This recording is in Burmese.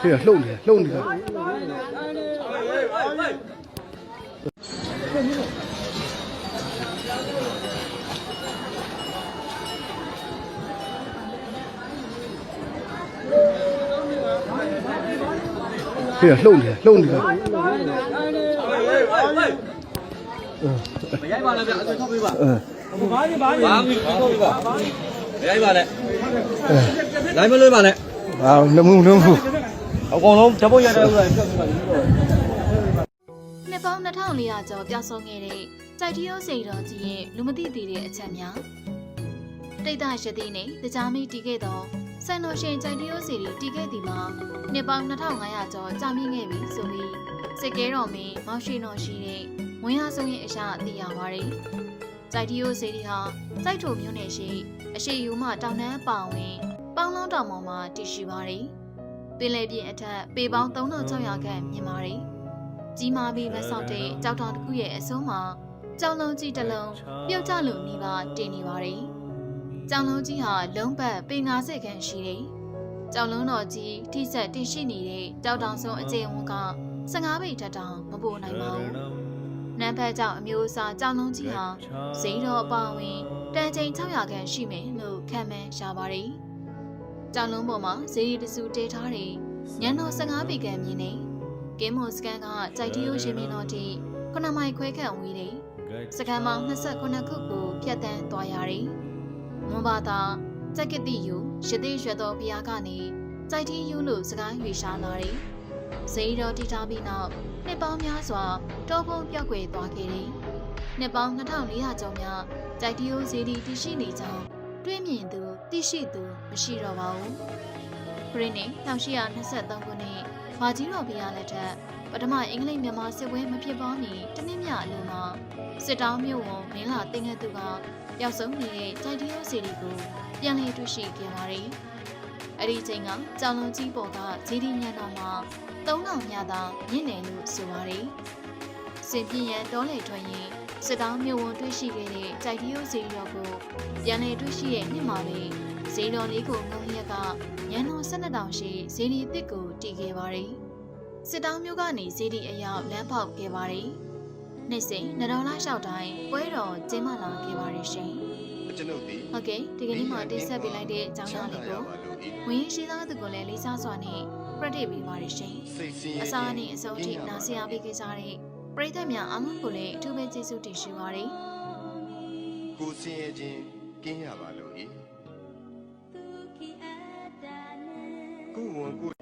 ဟေ့လှုပ်နေလှုပ်နေ တာဟေ့လှုပ်နေလှုပ်နေတာမရိုက်ပါနဲ့ဗျအဆွေထုတ်ပေးပါအဲဘာကြီးဘာကြီးဘာကြီးထုတ်ပေးပါမရိုက်ပါနဲ့လိုက်မလွှဲပါနဲ့အာနမှုနမှုအကုန်လုံးဓာတ်ပုံရိုက်တဲ့ဥစ္စာဖြတ်ပေးပါဒီလိုနှစ်ပေါင်း2400ကျော်ပြဆုံးခဲ့တဲ့စိုက်ထီရိုးစိန်တော်ကြီးရဲ့လူမသိသေးတဲ့အချက်များတိတ်တရသည်နဲ့တရားမီတီခဲ့သော ဆန်တော်ရှင်စိုက်ထီရိုးစီတီတီခဲ့သည်မှာနှစ်ပေါင်း2500ကျော်ကြာမြင့်ခဲ့ပြီဆိုပြီးစစ်ကဲတော်မင်းမောင်ရှိတော်ရှိတဲ့ဝင်းရဆုံးရဲ့အရာသိရပါတယ်။စိုက်ထီရိုးစီတီဟာစိုက်ထုံမြို့နယ်ရှိအရှိယူမတောင်တန်းအပါဝင်ပေါင်းလောင်းတောင်ပေါ်မှာတည်ရှိပါတယ်။ပင်လယ်ပြင်အထက်ပေပေါင်း3600ခန့်မြင်ပါတယ်။ကြီးမားပြီးမဆောက်တဲ့ကြောက်တောင်တစ်ခုရဲ့အဆုံးမှာကြောင်လုံးကြီးတစ်လုံးပြုတ်ကျလို့နေပါတင်နေပါတယ်။ ကြောင်လုံးကြီးဟာလုံးပတ်ပေ90ခန့်ရှိတယ်။ကြောင်လုံးတော်ကြီးထိဆက်တင်ရှိနေတဲ့ကြောက်တောင်ဆုံးအကျဉ်းဝန်းက15ပေထက်တောင်မပိုနိုင်ပါဘူး။နန်းဖက်ကြောင့်အမျိုးအစားကြောင်လုံးကြီးဟာဇိတော်အပါအဝင်တန်ချိန်600ခန့်ရှိမယ်လို့ခန့်မှန်းရပါတယ်။ကြောင်လုံးပေါ်မှာဇီရီတစုတဲထားတဲ့ညံတော်15ပေခန့်မြင်နေကင်းမွန်စကန်ကကြိုက်တီယိုရှင်မင်းတော်တီခုနမိုင်ခွဲခန့်ဝေးတယ်။စကန်ပေါင်း29ခုကိုဖျက်တမ်းသွားရတယ်။ မွန်ဘာသာကြက်ကတိယူရသေးရွှေတော်ဘုရားကနေကြိုက်တီယူလို့စကားရွေရှာလာတယ်။ဇေယတော်တီထားပြီးနောက်နှစ်ပေါင်းများစွာတောဖုံးပြောက်ွယ်သွားခဲ့တယ်။နှစ်ပေါင်း2400ကျော်များကြိုက်တီယိုဇေဒီတရှိနေကြောင်းတွေးမြင်သူသိရှိသူမရှိတော့ပါဘူး။ခရစ်နှစ်1823ခုနှစ်မာကြီးတော်ဘုရားလက်ထက်ပထမအင်္ဂလိပ်မြန်မာစစ်ပွဲမဖြစ်ပွားမီတနည်းမြအလုံးမှာစစ်တောင်းမြို့ဝန်မင်းလာတင်ခဲ့သူက ပျောက်ဆုံးနေတဲ့ကြိုက်တီယိုစီရီကိုပြန်လည်တွေ့ရှိခဲ့ပါတယ်။အဲ့ဒီချိန်ကကြောင်လုံးကြီးပေါ်ကဇီဒီညံတော်မှာ3000မြသာမြင့်တယ်လို့ဆိုပါတယ်။စင်ပြင်းရန်တောလေထွက်ရင်စစ်တောင်းမြို့ဝန်တွေ့ရှိခဲ့တဲ့ကြိုက်တီယိုစီရီတော်ကိုပြန်လည်တွေ့ရှိရဲ့နှစ်မှာပဲဇီတော်လေးကိုငုံရက်ကရန်တော်12တောင်ရှိဇီဒီအစ်စ်ကိုတည်ခဲ့ပါတယ်။စစ်တောင်းမျိုးကနေဇီဒီအရောက်လမ်းပေါက်ခဲ့ပါတယ်။ နေ့စဉ်နတော်လာလျှောက်တိုင်းပွဲတော်ကျင်းပလာခဲ့ပါတယ်ရှင်ကျွန်ုပ်ဒီ။ဟုတ်ကဲ့ဒီကနေ့မှတိဆက်ပေးလိုက်တဲ့အကြောင်းအရာလေးကိုဝင်ရင်ရှိသားသူကိုလည်းလေးစားစွာနဲ့ပြတ်တိပေးပါတယ်ရှင်စိတ်ဆင်းရဲ။အစာအနေအဆုံးထိနားဆရာပေးခဲ့ကြတဲ့ပရိသတ်များအားလုံးကိုလည်းအထူးပဲကျေးဇူးတင်ရှိပါတယ်။ကိုယ်ဆင်းရဲခြင်းကင်းရပါလို့ဤကိုယ်ဝန်ကိုယ်